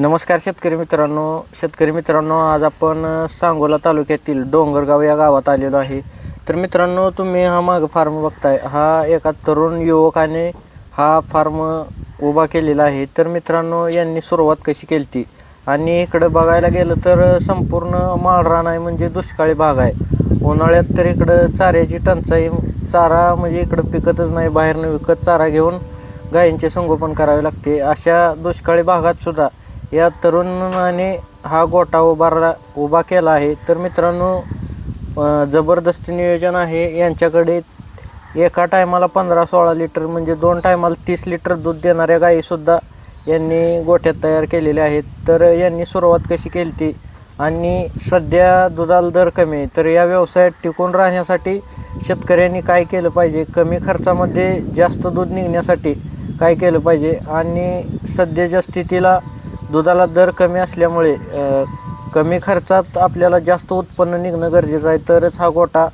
नमस्कार शेतकरी मित्रांनो. शेतकरी मित्रांनो आज आपण सांगोला तालुक्यातील डोंगरगाव या गावात आलेलो आहे. तर मित्रांनो तुम्ही हा माग फार्म बघताय. हा एका तरुण युवकाने हा फार्म उभा केलेला आहे. तर मित्रांनो यांनी सुरुवात कशी केली ती आणि इकडं बघायला गेलं तर संपूर्ण माळरान आहे म्हणजे दुष्काळी भाग आहे. उन्हाळ्यात तर इकडं चाऱ्याची टंचाई चारा म्हणजे इकडं पिकतच नाही बाहेरनं विकत चारा घेऊन गायींचे संगोपन करावे लागते. अशा दुष्काळी भागात सुद्धा या तरुणाने हा गोटा उभारला उभा केला आहे. तर मित्रांनो जबरदस्त नियोजन आहे. यांच्याकडे एका टायमाला पंधरा सोळा लिटर म्हणजे दोन टायमाला तीस लिटर दूध देणाऱ्या गायीसुद्धा यांनी गोठ्यात तयार केलेल्या आहेत. तर यांनी सुरुवात कशी केली ती? आणि सध्या दुधाला दर कमी आहे. तर या व्यवसायात टिकून राहण्यासाठी शेतकऱ्यांनी काय केलं पाहिजे? कमी खर्चामध्ये जास्त दूध निघण्यासाठी काय केलं पाहिजे? आणि सध्याच्या स्थितीला दुधाला दर कमी असल्यामुळे कमी खर्चात आपल्याला जास्त उत्पन्न निघणं गरजेचं आहे. तरच हा गोटा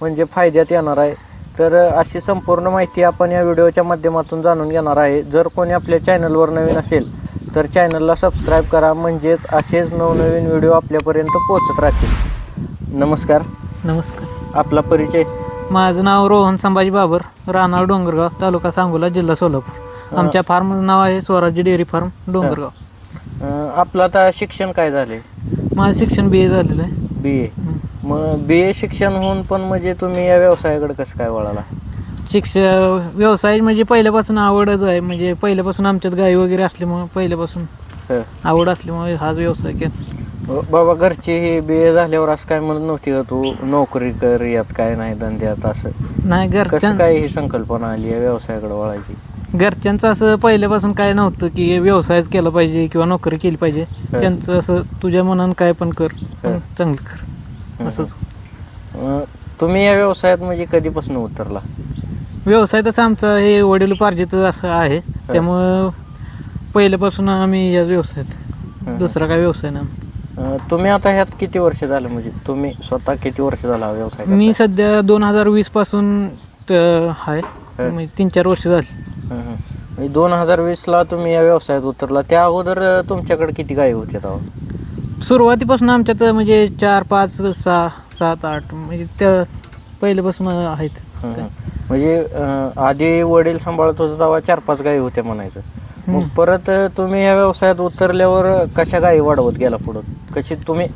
म्हणजे फायद्यात येणार आहे. तर अशी संपूर्ण माहिती आपण या व्हिडिओच्या माध्यमातून जाणून घेणार आहे. जर कोणी आपल्या चॅनलवर नवीन असेल तर चॅनलला सबस्क्राईब करा. म्हणजेच असेच नवनवीन व्हिडिओ आपल्यापर्यंत पोहोचत राहतील. नमस्कार. नमस्कार. आपला परिचय? माझं नाव रोहन संभाजी बाबर राहणार डोंगरगाव तालुका सांगोला जिल्हा सोलापूर. आमच्या फार्म नाव आहे स्वराज्य डेअरी फार्म डोंगरगाव. अ, आपलं आता शिक्षण काय झाले माझं शिक्षण बी ए झालेलं आहे. बी ए हं. मग बी ए शिक्षण होऊन पण म्हणजे तुम्ही या व्यवसायाकडे कसं काय वळाला? शिक्षण व्यवसाय म्हणजे पहिल्यापासून आवडच आहे. म्हणजे पहिल्यापासून आमच्यात गाई वगैरे असल्यामुळे पहिल्यापासून हं. आवड असल्यामुळे हाच व्यवसाय केला. बाबा घरचे हे बी ए झाल्यावर असं काय म्हणत नव्हती का तू? नोकरी कर यात काय नाही धंद्यात असं. नाही कसं घरच्यां काय ही संकल्पना आली या व्यवसायाकडे वळायची? घरच्यांचं असं पहिल्यापासून काय नव्हतं की व्यवसायच केला पाहिजे किंवा नोकरी केली पाहिजे. त्यांचं असं तुझ्या मनानं काय पण कर पण चांगलं कर. असंच. अं, तुम्ही या व्यवसायात म्हणजे कधीपासून उतरला? व्यवसाय तसा आमचा हे वडीलपार्जित असं आहे. त्यामुळं पहिल्यापासून आम्ही या व्यवसायात. दुसरा काय व्यवसाय नाही अं, तुम्ही आता ह्यात किती वर्ष झालं? म्हणजे तुम्ही स्वतः किती वर्ष झाला हा व्यवसाय मी सध्या दोन हजार वीसपासून त- आहे म्हणजे तीन चार वर्ष झाली. दोन हजार वीसला तुम्ही या व्यवसायात उतरला. त्या अगोदर तुमच्याकडे किती गायी होत्या तेव्हा? सुरुवातीपासून आमच्यात म्हणजे चार पाच सहा सात आठ म्हणजे त्या पहिल्यापासून आहेत. हं. म्हणजे अं, आधी वडील सांभाळत होते तेव्हा चार पाच गायी होत्या म्हणायचं. मग परत अं, तुम्ही या व्यवसायात उतरल्यावर कशा गायी वाढवत गेला पुढं? कशी तुम्ही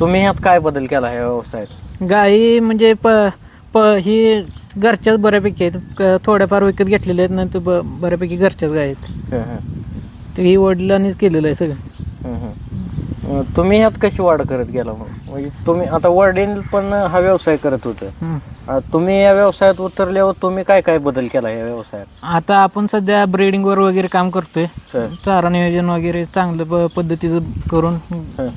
तुम्ही ह्यात काय बदल केला ह्या व्यवसायात? गाई म्हणजे प प ही घरच्याच बऱ्यापैकी आहेत क- थोड्याफार विकत घेतलेल्या आहेत नंतर ब बऱ्यापैकी घरच्याच गाय आहेत हं, हं. ते ही वडिलांनीच केलेलं आहे सगळं हं, हं. तुम्ही ह्यात कशी वाढ करत गेला मग म्हणजे तुम्ही आता वडील पण हा व्यवसाय करत होतं हं. अं, तुम्ही या व्यवसायात उतरल्यावर तुम्ही काय काय बदल केला या व्यवसायात आता आपण सध्या ब्रीडिंगवर वगैरे काम करतोय हं. चारा नियोजन वगैरे चांगलं प पद्धतीचं करून हं.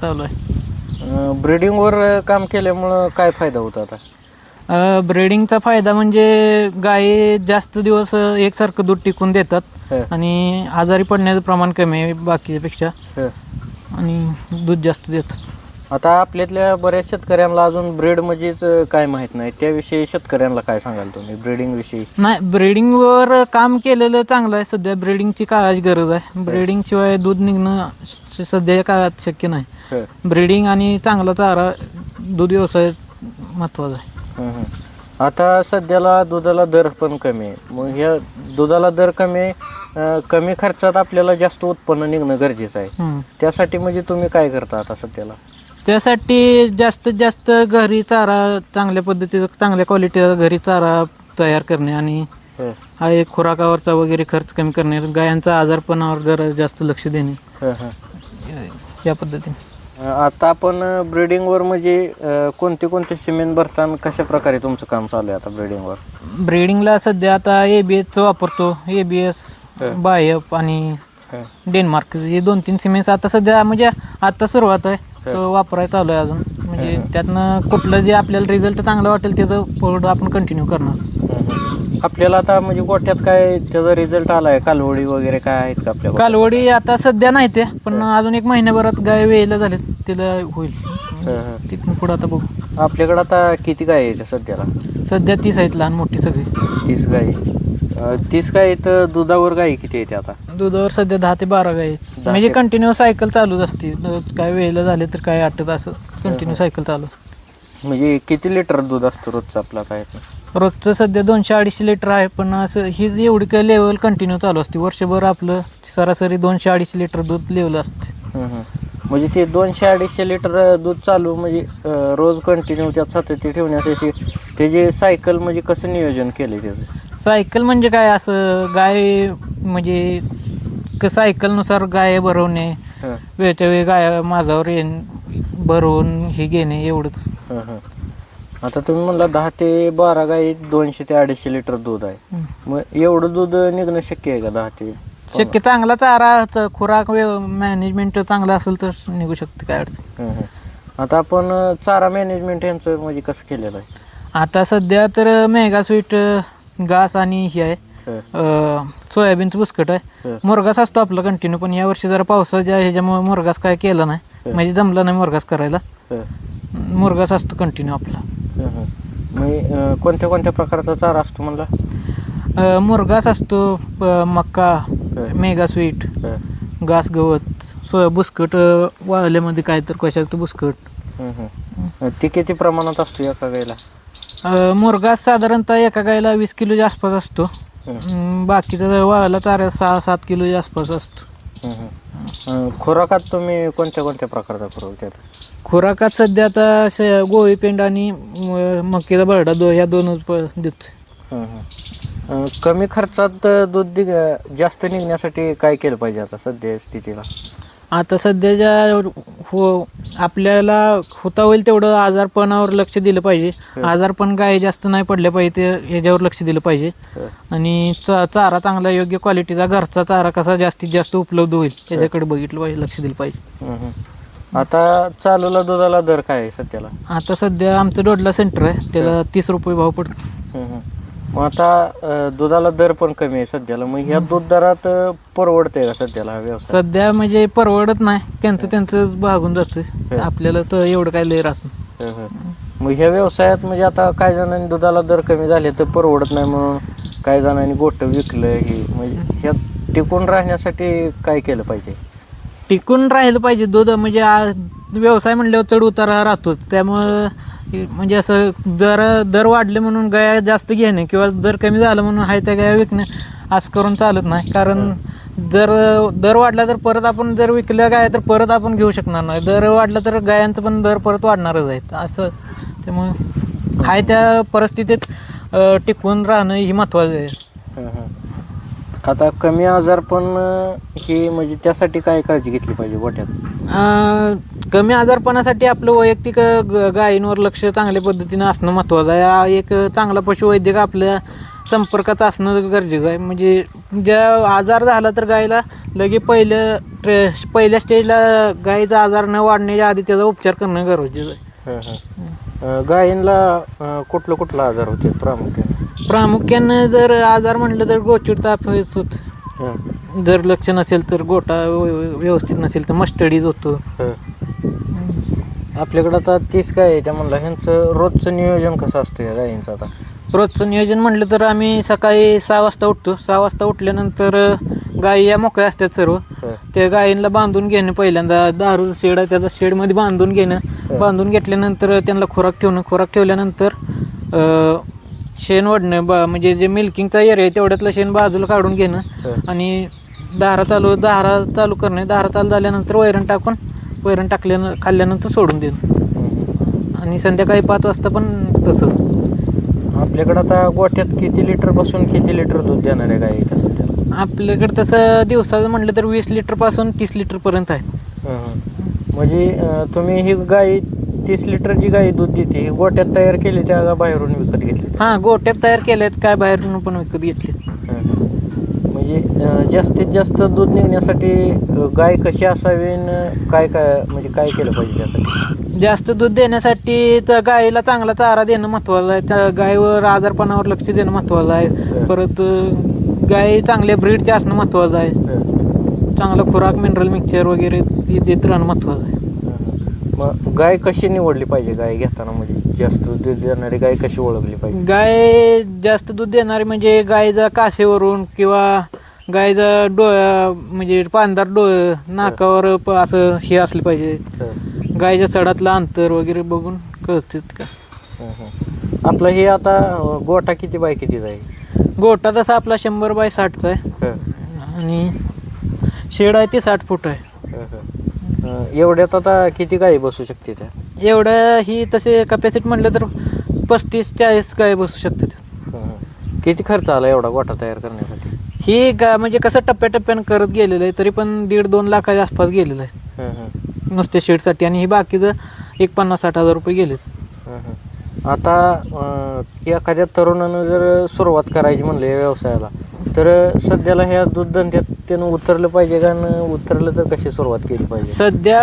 चालू आहे ब्रीडिंगवर काम केल्यामुळं काय फायदा होता आता अ, ब्रीडिंगचा फायदा म्हणजे गायी जास्त दिवस अ, एकसारखं दूध टिकून देतात. हं. आणि आजारी पडण्याचं प्रमाण कमी आहे बाकीच्यापेक्षा. हं. आणि दूध जास्त देतात. आता आपल्यातल्या बऱ्याच शेतकऱ्यांना अजून ब्रीड म्हणजेच काय माहीत नाही. त्याविषयी शेतकऱ्यांना काय सांगाल तुम्ही? ब्रीडिंग विषयी? नाही ब्रीडिंगवर काम केलेलं चांगलं आहे. सध्या ब्रीडिंगची काळाची गरज आहे. ब्रीडिंग शिवाय दूध निघणं स- सध्याच्या काळात शक्य नाही. हं. ब्रीडिंग आणि चांगला चारा दूध व्यवसाय महत्त्वाचा आहे. आता सध्याला दुधाला दर पण कमी आहे मग ह्या दुधाला दर कमी आहे अं, कमी खर्चात आपल्याला जास्त उत्पन्न निघणं गरजेचं आहे. त्यासाठी म्हणजे तुम्ही काय करता आता सध्याला त्यासाठी जास्तीत जास्त घरी चारा चांगल्या पद्धतीचा चांगल्या क्वालिटीचा घरी चारा तयार करणे आणि हं. हा एक खुराकावरचा वगैरे खर्च कमी करणे गायांचा आजारपणावर जरा जास्त लक्ष देणे हं, हं. या पद्धतीने आता आपण ब्रीडिंगवर म्हणजे कोणते कोणते सिमेंट भरताना कशा प्रकारे तुमचं काम चालू आहे आता ब्रीडिंगवर ब्रीडिंगला सध्या आता ए बी एसचं वापरतो. ए बी एस बायप आणि. डेन्मार्क हे दोन तीन सिमेंट्स आता सध्या म्हणजे आता सुरुवात आहे. तो वापरायला चालू आहे अजून. म्हणजे त्यातनं कुठलं जे आपल्याला रिझल्ट चांगला वाटेल त्याचं पुढं आपण कंटिन्यू करणार. आपल्याला आता म्हणजे गोठ्यात काय त्याचा रिझल्ट आलाय? कालवडी वगैरे काय आहेत का आपल्या? कालवडी आता सध्या नाही ते पण अजून एक महिन्याभरात गाय वेळेला झाले तिला होईल. हं, हं. तिथून पुढं आता बघू. आपल्याकडे आता किती गाय आहेत सध्याला? सध्या तीस आहेत लहान मोठी सगळी. तीस अं, तीस गाई तर दुधावर गाई किती येते आता? दुधावर सध्या दहा ते बारा गाय आहेत. म्हणजे कंटिन्यू सायकल चालूच असते. काय वेळेला झाले तर काय आठवत असं कंटिन्यू सायकल चालू म्हणजे किती लिटर दूध असतं रोजचं आपलं काय? रोजचं सध्या दोनशे अडीचशे लिटर आहे पण असं हीच एवढी काय लेवल कंटिन्यू चालू असते. वर्षभर आपलं सरासरी दोनशे अडीचशे लिटर दूध लेवल असते. म्हणजे ते दोनशे अडीचशे लिटर दूध चालू म्हणजे अं, रोज कंटिन्यू त्यात सातत्य ठेवण्यासाठी त्याची सायकल म्हणजे कसं नियोजन केलं त्याचं? सायकल म्हणजे काय? असं गाय म्हणजे क- सायकलनुसार गाय भरवणे हं, वेळच्या वेळी गाय माझावर येण भरवून हे घेणे एवढंच. हं, हं. आता तुम्ही म्हणला दहा ते बारा गाई दोनशे ते अडीचशे लिटर दूध आहे. मग एवढं दूध निघणं शक्य आहे का दहा ते शक्य चांगला चारा च- खुराक मॅनेजमेंट चांगलं असेल तर निघू शकते काय अडचण हं, हं. आता आपण चारा मॅनेजमेंट यांचं म्हणजे कसं केलेलं आहे आता सध्या तर मेगा स्वीट घास आणि ही आहे हं, अं, सोयाबीनचं बुसकट आहे हं. मुरगास असतो आपला कंटिन्यू पण या वर्षी जरा पावसाच्या ह्याच्यामुळे मुरगास काय केला नाही. म्हणजे जमलं नाही मुरगास करायला. मुरगास असतो कंटिन्यू आपला. कोणत्या कोणत्या प्रकारचा चारा असतो म्हणला? मुरगास असतो मक्का. मेगा स्वीट घास गवत सोया बुसकट वाळल्यामध्ये काय तर कशाचं बुसकट. ते किती प्रमाणात असतो एका गाईला? अं, मुरगास साधारणतः एका गायला वीस किलोच्या आसपास असतो. बाकीचा वाळला चारा सहा सात किलोच्या आसपास असतो. अं, खुराकात तुम्ही कोणत्या कोणत्या प्रकारचा देता? खुराकात सध्या आता श- गोळी पेंड आणि अं, मक्याचा बरडा दो या दोनच प- देतो हं, हं. अं, कमी खर्चात दूध निघ- जास्त निघण्यासाठी काय केलं पाहिजे आता सध्या स्थितीला? आता सध्याच्या हो आपल्याला होता होईल तेवढं आजारपणावर लक्ष दिलं पाहिजे. आजारपण गाय जास्त नाही पडले पाहिजे ते ह्याच्यावर लक्ष दिलं पाहिजे. आणि चा चारा चांगला योग्य क्वालिटीचा घरचा चारा कसा जास्तीत जास्त उपलब्ध होईल त्याच्याकडे बघितलं पाहिजे लक्ष दिलं पाहिजे. आता चालूला दुधाला दर काय आहे सध्याला? आता सध्या आमचं डोडला सेंटर आहे त्याला तीस रुपये भाव पडतो. मग आता अं, दुधाला दर पण कमी आहे सध्याला. मग ह्या दूध दरात अं, परवडतंय का सध्याला हा व्यवसाय? सध्या म्हणजे परवडत नाही. त्यांचं त्यांचं भागून जातं आपल्याला तर एवढं काय लय राहत नाही. हं, हं. मग ह्या व्यवसायात म्हणजे आता काही जणांनी दुधाला दर कमी झाले तर परवडत नाही म्हणून काही जणांनी गोष्ट विकलं हे. म्हणजे ह्यात टिकून राहण्यासाठी काय केलं पाहिजे? टिकून राहिलं पाहिजे. दूध म्हणजे आ- व्यवसाय म्हणल्यावर चढ उतारा राहतोच. त्यामुळं की म्हणजे असं दर दर वाढले म्हणून गाया जास्त घेणे किंवा दर कमी झालं म्हणून आहे त्या गाया विकणे असं करून चालत नाही. कारण जर दर वाढला तर परत आपण जर विकल्या गाया तर परत आपण घेऊ शकणार नाही. दर वाढला तर गायांचं पण दर परत वाढणारच आहेत. असं त्यामुळं आहे त्या परिस्थितीत टिकून राहणं ही महत्त्वाचं आहे. आता कमी आजार पण अं, ही म्हणजे त्यासाठी काय काळजी घेतली पाहिजे गोट्यात अं, कमी आजारपणासाठी आपलं वैयक्तिक अं, ग- गायींवर लक्ष चांगल्या पद्धतीनं असणं महत्त्वाचं आहे. हा एक चांगला पशुवैद्यक आपल्या संपर्कात असणं गरजेचं आहे. म्हणजे ज्या आजार झाला तर गायीला लगे पहिलं ट्रे पहिल्या स्टेजला गायीचा आजार न वाढण्याच्या आधी त्याचा उपचार करणं गरजेचं आहे. गायींना कुठलं कुठलं आजार होते प्रामुख्याने? प्रामुख्यानं जर आजार म्हटलं तर गोचिड ताप होत हं, जर लक्ष नसेल तर गोटा व्य- व्यवस्थित नसेल तर मस्टडीज होतो. आपल्याकडं आता तीस गाय आहे त्या म्हणला ह्यांचं रोजचं नियोजन कसं असतं या गायींचं आता? रोजचं नियोजन म्हटलं तर आम्ही सकाळी सहा वाजता उठतो. सहा वाजता उठल्यानंतर अ, गायी या मोकळ्या असतात सर्व. त्या गायींना बांधून घेणं पहिल्यांदा. दारू शेड आहे त्याचा शेडमध्ये बांधून घेणं. बांधून घेतल्यानंतर त्यांना खुराक ठेवणं. खुराक ठेवल्यानंतर अ, शेण ओढणं बा म्हणजे जे मिल्किंगचा एरिया आहे तेवढ्यातलं शेण बाजूला काढून घेणं. आणि दारा चालू दारा चालू करणे दारा चालू झाल्यानंतर वैरण टाकून वैरण टाकल्यानं खाल्ल्यानंतर सोडून देणं. आणि संध्याकाळी पाच वाजता पण तसंच आपल्याकडं आता गोठ्यात किती लिटरपासून किती लिटर दूध देणार आहे इथं सध्या आपल्याकडे तसं दिवसाचं म्हटलं तर वीस लिटरपासून तीस लिटरपर्यंत आहे. म्हणजे तुम्ही ही गाय तीस लिटर जी गाय दूध देते ही गोट्यात तयार केली त्या का बाहेरून विकत घेतली? हां गोट्यात तयार केलेत काय बाहेरून पण विकत घेतले. म्हणजे जास्तीत जास्त दूध निघण्यासाठी गाय कशी असावी न काय काय म्हणजे काय केलं पाहिजे त्यासाठी? जास्त दूध देण्यासाठी तर गायीला चांगला चारा देणं महत्त्वाचं आहे. त्या गायीवर आजारपणावर लक्ष देणं महत्त्वाचं आहे. परत गाय चांगल्या ब्रीडचे असणं महत्त्वाचं आहे. चांगलं खुराक मिनरल मिक्सचर वगैरे हे देत राहणं महत्त्वाचं आहे. मग गाय कशी निवडली पाहिजे गाय घेताना? म्हणजे जास्त दूध देणारी गाय कशी ओळखली पाहिजे? गाय जास्त दूध देणारी म्हणजे गायीचा कासेवरून किंवा गायचं डोळ्या म्हणजे पांढर डोळ नाकावर प- असं हे असलं पाहिजे. हं, गायच्या सडातलं अंतर वगैरे बघून कळतात का? हं, हं. आपलं हे आता अं, गोटा किती बाय कितीचा आहे? गोटा तसा आपला शंभर बाय साठचा आहे. आणि शेड आहे ते साठ फूट आहे हं, हं. एवढ्यात आता किती गाई बसू शकते त्या एवढं ही तसे कपॅसिटी म्हटलं तर पस्तीस चाळीस गाय बसू शकतात. किती खर्च आला एवढा गोटा तयार करण्यासाठी ही गा म्हणजे कसं टप्प्याटप्प्यानं करत गेलेलं आहे तरी पण दीड दोन लाखाच्या आसपास गेलेलं आहे. नुसत्या शेडसाठी आणि ही बाकीचं एक पन्नास साठ हजार रुपये गेलेत हं, हं. आता अं, एखाद्या तरुणानं जर सुरुवात करायची म्हणले या व्यवसायाला तर सध्याला ह्या दूध धंद्यात त्यानं उतरलं पाहिजे का? न उतरलं तर कशी सुरुवात केली पाहिजे? सध्या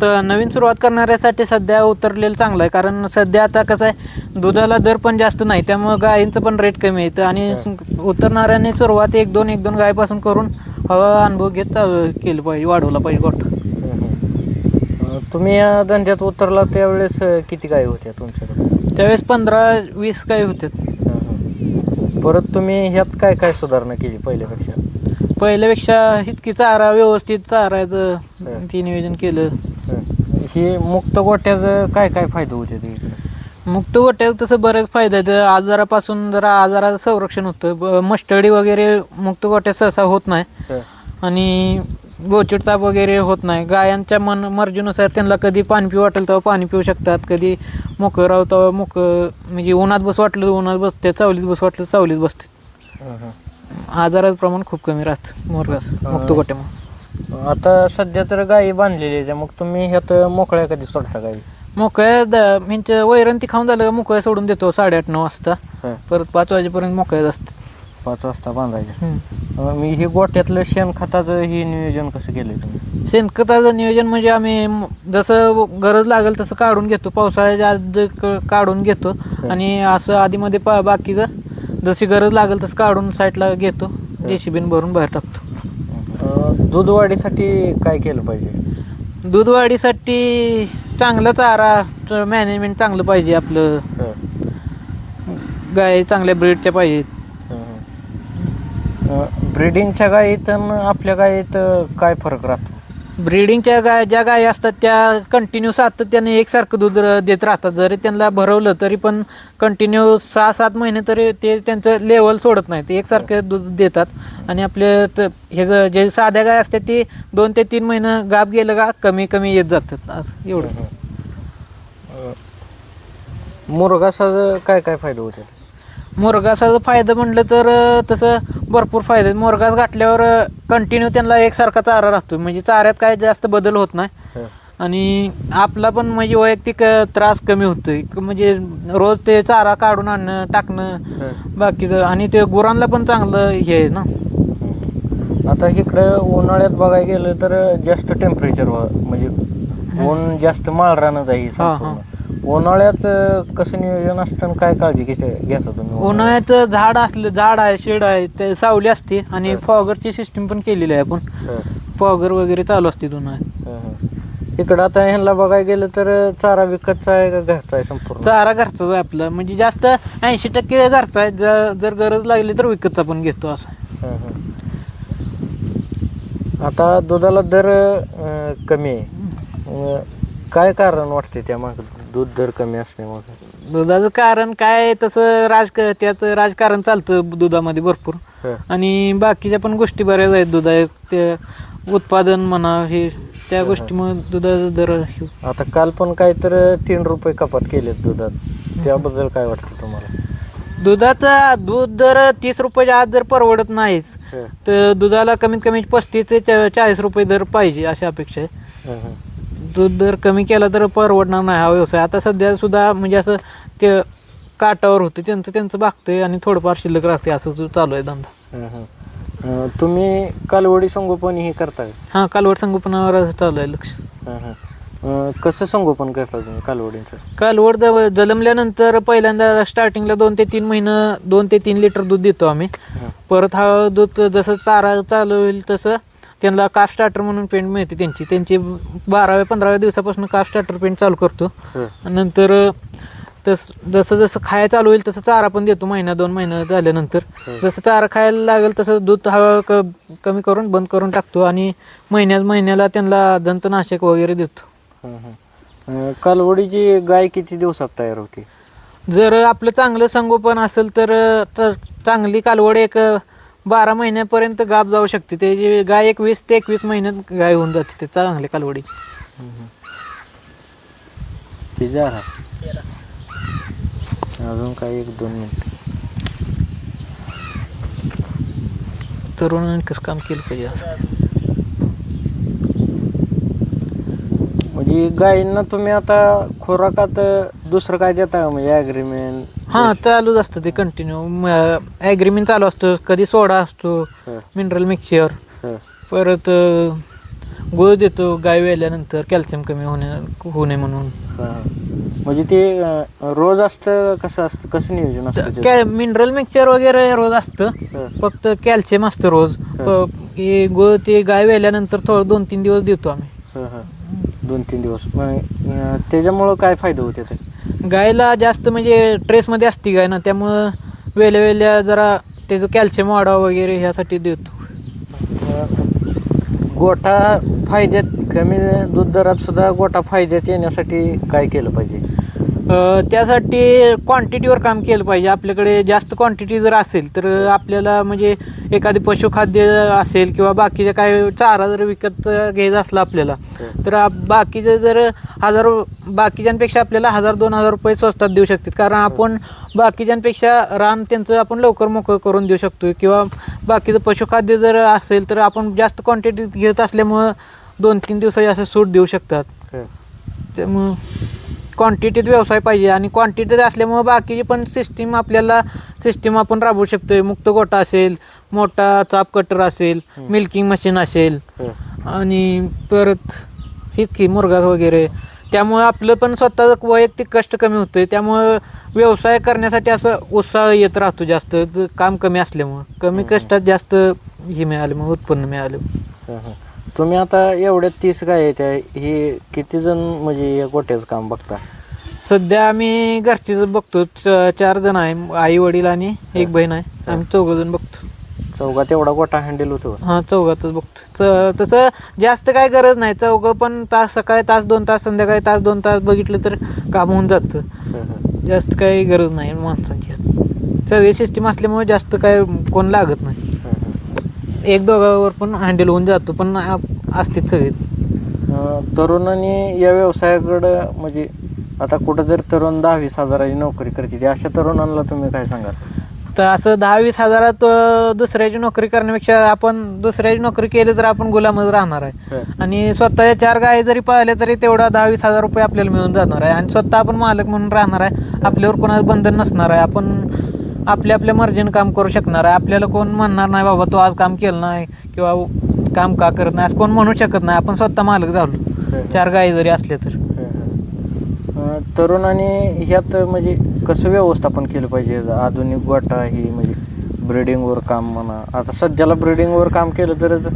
त- नवीन सुरुवात करणाऱ्यासाठी सध्या उतरलेलं चांगलं आहे. कारण सध्या आता कसं आहे दुधाला दर पण जास्त नाही. त्यामुळं गायींचं पण रेट कमी येतं आणि उतरणाऱ्याने सुरुवात एक दोन एक दोन गायपासून करून हवा अनुभव घेत चालू केलं पाहिजे वाढवला पाहिजे गोठा. अं, तुम्ही या धंद्यात उतरला त्यावेळेस अं, किती गाय होत्या तुमच्याकडे? त्यावेळेस पंधरा वीस गाय होत्यात हं, हं. परत तुम्ही ह्यात काय काय सुधारणा केली पहिल्यापेक्षा पहिल्यापेक्षा इतकी चारा व्यवस्थित चारायचं. ते नियोजन केलं हं. मुक्त गोट्याचं काय काय फायदे होते ते मुक्त गोट्यात तसं बरेच फायदे आहेत आजारापासून जरा आजाराचं संरक्षण होतं ब- मस्टडी वगैरे मुक्त गोट्यात सहसा होत नाही. आणि गोचिड ताप वगैरे होत नाही. गायांच्या मन मर्जीनुसार त्यांना कधी पाणी पिऊ वाटेल तेव्हा पाणी पिऊ शकतात. कधी मोकळं राहू तेव्हा मोकळं म्हणजे उन्हात बस वाटलं तर उन्हात बसते चावलीत बस वाटलं तर चावलीत बसते. आजाराचं प्रमाण खूप कमी राहतं मोरगास मुक्त गोट्यामुळे आता सध्या तर गायी बांधलेली आहे मग तुम्ही ह्यात मोकळ्या कधी सोडता गायी? मोकळ्या म्हणजे वैरण ती खाऊन झालं मोकळ्या सोडून देतो साडेआठ नऊ वाजता. परत पाच वाजेपर्यंत मोकळ्याच असतात. पाच वाजता बांधायच्या मी हे गोट्यातलं शेणखताचं हे नियोजन कसं केलंय तुम्ही? शेणखताचं नियोजन म्हणजे आम्ही म- जसं गरज लागेल तसं काढून घेतो. पावसाळ्याच्या आधी क- काढून घेतो. आणि असं आधीमध्ये पा बाकीचं जशी गरज लागेल तसं काढून साईडला घेतो. जेसीबीन भरून बाहेर टाकतो. अं, दूध वाढीसाठी काय केलं पाहिजे? दूध वाढीसाठी चांगला चारा मॅनेजमेंट चांगलं पाहिजे आपलं. गाय चांगल्या ब्रीडच्या पाहिजेत. ब्रिडिंगच्या गायीत आणि आपल्या गायीत काय फरक राहतो? ब्रीडिंगच्या गाय ज्या गायी असतात त्या कंटिन्यू सातत्याने एकसारखं दूध र- देत राहतात. जरी त्यांना भरवलं तरी पण कंटिन्यू सहा सात महिने तरी ते त्यांचं लेवल सोडत नाही. ते एकसारखे दूध देतात. आणि आपले त- हे ज- जे साध्या गाय असतात ते दोन ते तीन महिने गाप गेलं का कमी कमी येत जातात. असं एवढं. मुरगाचा काय काय फायदे होते मुरगासाचा फायदा म्हटलं तर तसं भरपूर फायदे आहेत मोरगास घातल्यावर कंटिन्यू त्यांना एकसारखा चारा राहतो. म्हणजे चाऱ्यात काय जास्त बदल होत नाही. आणि आपला पण म्हणजे वैयक्तिक त्रास कमी होतोय. म्हणजे रोज ते चारा काढून आणणं टाकणं. बाकीचं आणि ते गुरांना पण चांगलं हे आहे ना. आता इकडं उन्हाळ्यात बघायला गेलं तर जास्त टेम्परेचर म्हणजे ऊन जास्त माळरानं जाईल हा, संपूर्ण. उन्हाळ्यात अं, कसं नियोजन असतं आणि काय काळजी घेते घ्यायचा तुम्ही उन्हाळ्यात? झाड असलं झाड आहे शेड आहे ते सावली असते आणि फॉगरची सिस्टीम पण केलेली आहे आपण. हं. फॉगर वगैरे चालू असते उन्हाळ्यात. हं. इकडं आता ह्यांना बघायला गेलं तर चारा विकतचा आहे का घरचा आहे संपूर्ण? चारा घरचाच आहे आपला. म्हणजे जास्त ऐंशी टक्के घरचा आहे. ज- जर गरज लागली तर विकतचा पण घेतो असं. हं, हं. आता दुधाला दर अं, कमी आहे. अं, काय कारण वाटते त्या माग? दूध दर कमी असण्यामागं दुधाचं कारण काय तसं राज त्यात राजकारण चालतं दुधामध्ये भरपूर. हं. आणि बाकीच्या पण गोष्टी बऱ्याच आहेत दुधा ते उत्पादन म्हणा हे त्या गोष्टीमुळे दुधाचा दर हे- आता काल पण काय तर तीन रुपये कपात केलेत दुधात. त्याबद्दल काय वाटतं तुम्हाला? दुधाचा दूध दर तीस रुपयाच्या आत जर परवडत नाहीच हं, तर दुधाला कमीत कमी पस्तीस ते चा- चाळीस रुपये दर पाहिजे अशी अपेक्षा आहे. हं, हं. दूध दर कमी केला तर परवडणार नाही हा व्यवसाय आता सध्या सुद्धा म्हणजे असं ते काटावर होतं त्यांचं त्यांचं भागतंय आणि थोडंफार शिल्लक राहते असं जो चालू आहे धंदा हं, हं. अं, तुम्ही कालवडी संगोपन हे करता का? हां कालवड संगोपनावर असं चालू आहे लक्ष हं, हं. अं, कसं संगोपन करता तुम्ही कालवडींचं कालवड जव- जलमल्यानंतर पहिल्यांदा स्टार्टिंगला दोन ते तीन महिनं दोन ते तीन लिटर दूध देतो आम्ही हं. परत हा दूध जसं चारा चालू होईल तसं त्यांना काफ स्टार्टर म्हणून पेंट मिळते त्यांची. त्यांची बाराव्या पंधराव्या दिवसापासून काफ स्टार्टर पेंट चालू करतो. नंतर तस जसं जसं खायला चालू होईल तसं चारा पण देतो महिना दोन महिना झाल्यानंतर. जसं चारा खायला लागेल तसं दूध क कमी करून बंद करून टाकतो आणि महिन्यात महिन्याला त्यांना दंतनाशक वगैरे देतो. कालवडीची गाय किती दिवसात तयार होती? जर आपलं चांगलं संगोपन असेल तर चांगली कालवड एक बारा महिन्यापर्यंत गाप जाऊ शकते. त्याची गाय एक वीस ते एकवीस महिन्यात गाय होऊन जाते. ते चांगली कालवडी. अजून काय एक दोन मिनिट. तरुणांनी कसं काम केलं पाहिजे? म्हणजे गायींना तुम्ही आता खोराकात दुसरं काय देता का? म्हणजे ॲग्रीमेंट हां चालूच असतं ते कंटिन्यू ॲग्रीमेंट चालू असतं. कधी सोडा असतो मिनरल मिक्सचर परत अ, गुळ देतो गाय वेल्यानंतर कॅल्शियम कमी होणे होऊ नये म्हणून. म्हणजे ते अं, रोज असतं कसं असतं कसं नियोजन असतं त्याचं? कॅ मिनरल मिक्सचर वगैरे रोज असतं. हं, फक्त कॅल्शियम असतं रोज. प- हे गुळ ते गाय वेल्यानंतर थोडं दोन तीन दिवस देतो आम्ही. हं, हं. दोन तीन दिवस. मग अं, त्याच्यामुळं काय फायदा होते ते गायला जास्त म्हणजे ट्रेसमध्ये असती गाय ना त्यामुळं वेल्या वेल्या जरा त्याचं कॅल्शियम वाढावं वगैरे ह्यासाठी देतो. गोठा फायद्यात कमी दूध दरात सुद्धा गोठा फायद्यात येण्यासाठी काय केलं पाहिजे? अ, त्यासाठी क्वांटिटीवर काम केलं पाहिजे. आपल्याकडे जास्त क्वांटिटी जर असेल तर आपल्याला म्हणजे एखादी पशुखाद्य असेल किंवा बाकीचे काय चारा जर विकत घ्यायचा असला आपल्याला तर आप- बाकीचे जर हजार बाकीच्यांपेक्षा आपल्याला हजार दोन हजार रुपये स्वस्तात देऊ शकतात. कारण आपण बाकीच्यांपेक्षा रान त्यांचं आपण लवकर मोकळं करून देऊ शकतो किंवा बाकीचं पशुखाद्य जर असेल तर आपण जास्त क्वांटिटी घेत असल्यामुळं दोन तीन दिवसाची असं सूट देऊ शकतात. हं, त्यामुळं क्वांटिटीत व्यवसाय पाहिजे आणि क्वांटिटीत असल्यामुळं बाकीची पण सिस्टीम आपल्याला सिस्टीम आपण राबवू शकतोय. मुक्त गोटा असेल मोठा चाप कटर असेल मिल्किंग मशीन असेल. आणि परत हीच की मुरगा वगैरे. त्यामुळं आपलं पण स्वतःचं वैयक्तिक कष्ट कमी होतंय. त्यामुळं व्यवसाय करण्यासाठी असं उत्साह येत राहतो जास्त. काम कमी असल्यामुळं. कमी कष्टात जास्त हे मिळालं मग उत्पन्न मिळालं. तुम्ही आता एवढ्या तीस गाय आहेत हे किती जण म्हणजे या गोट्याचं काम बघता? सध्या आम्ही घरचीच बघतो. च- चार जण आहे आई वडील आणि एक बहीण आहे. आम्ही चौघ जण बघतो. चौघात एवढा गोठा हँडल होतो. हा चौघातच बघतो. च- तसं जास्त काय गरज नाही. चौघं पण तास सकाळी तास दोन तास संध्याकाळी तास दोन तास बघितलं तर काम होऊन जातं. जास्त काही गरज नाही माणसांची. सगळी सिस्टीम असल्यामुळे जास्त काय कोण लागत नाही. एक दोघावर पण हँडल होऊन जातो पण असतेच सगळे. तरुणांनी या व्यवसायाकडं म्हणजे आता कुठं जर तरुण दहा वीस हजाराची नोकरी करते अशा तरुणांना तुम्ही काय सांगाल? तर असं दहा वीस हजारात अं, दुसऱ्याची नोकरी करण्यापेक्षा आपण दुसऱ्याची नोकरी केली तर आपण गुलामच राहणार आहे. हं. आणि स्वतःच्या चार गायी जरी पाहिल्या तरी तेवढा दहा वीस हजार रुपये आपल्याला मिळून जाणार आहे. आणि स्वतः आपण मालक म्हणून राहणार आहे. आपल्यावर कोणाचं बंधन नसणार आहे. आपण आपल्या आपल्या मर्जीनं काम करू शकणार आहे. आपल्याला कोण म्हणणार नाही बाबा तो आज काम केलं नाही किंवा काम का करत नाही? असं कोण म्हणू शकत नाही. आपण स्वतः मालक झालो. चार गायी जरी असल्या तर. तरुणांनी ह्यात म्हणजे कसं व्यवस्थापन केलं पाहिजे? आधुनिक गोठा ही म्हणजे ब्रिडिंगवर काम म्हणा. आता सध्याला ब्रिडिंगवर काम केलं तरच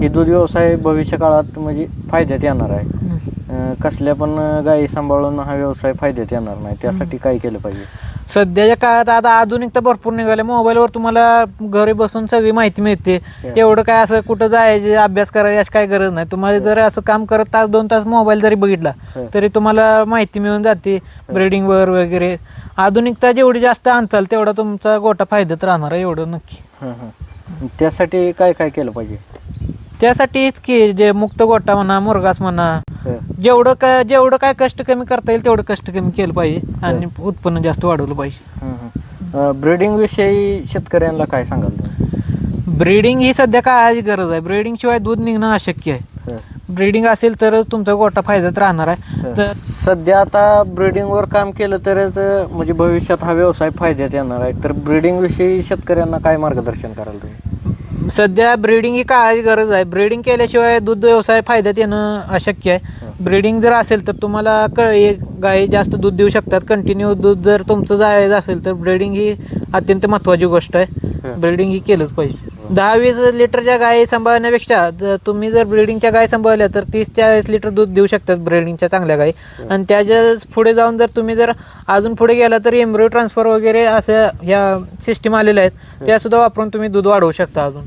हे दूध व्यवसाय भविष्य काळात म्हणजे फायद्यात येणार आहे. कसल्या पण गायी सांभाळून हा व्यवसाय फायद्यात येणार नाही. त्यासाठी काय केलं पाहिजे? सध्याच्या काळात आता आधुनिकता भरपूर निघाली. मोबाईलवर तुम्हाला घरी बसून सगळी माहिती मिळते. एवढं काय असं कुठं जायचे अभ्यास करायची अशी काय गरज नाही. तुम्हाला जर असं काम करत तास दोन तास मोबाईल जरी बघितला. तरी तुम्हाला माहिती मिळून जाते. ब्रिडिंगवर वगैरे. आधुनिकता जेवढी जास्त आणचाल तेवढा तुमचा गोटा फायद्यात राहणार आहे एवढं नक्की. त्यासाठी काय काय केलं पाहिजे? त्यासाठीच की जे मुक्त गोटा म्हणा मुरगास म्हणा. जेवढं काय जेवढं काय कष्ट कमी करता येईल तेवढं कष्ट कमी केलं पाहिजे आणि उत्पन्न जास्त वाढवलं पाहिजे. ब्रीडिंग विषयी शेतकऱ्यांना काय सांगाल तुम्ही? ब्रीडिंग ही सध्या काळाची गरज आहे. ब्रीडिंग शिवाय दूध निघणं अशक्य आहे. हं. ब्रीडिंग असेल तरच तुमचा गोटा फायद्यात राहणार आहे. तर सध्या आता ब्रीडिंगवर काम केलं तरच म्हणजे भविष्यात हा व्यवसाय फायद्यात येणार आहे. तर ब्रीडिंग विषयी शेतकऱ्यांना काय मार्गदर्शन कराल तुम्ही? सध्या ब्रीडिंग ही काळाची गरज आहे. ब्रीडिंग केल्याशिवाय दूध व्यवसाय फायद्यात येणं अशक्य आहे. ब्रीडिंग जर असेल तर तुम्हाला क एक गायी जास्त दूध देऊ शकतात. कंटिन्यू दूध जर तुमचं जायचं असेल तर ब्रीडिंग ही अत्यंत महत्त्वाची गोष्ट आहे. ब्रीडिंग ही केलंच पाहिजे. दहा वीस लिटरच्या गाय सांभाळण्यापेक्षा जर तुम्ही जर ब्रिडिंगच्या गाय सांभाळल्या तर तीस चाळीस लिटर दूध देऊ शकतात ब्रिडिंगच्या चांगल्या गाई. आणि त्याच्या पुढे जाऊन जर तुम्ही जर अजून पुढे गेला तर एम्ब्रो ट्रान्सफर वगैरे असं ह्या सिस्टीम आलेल्या आहेत. त्या सुद्धा वापरून तुम्ही दूध वाढवू शकता अजून.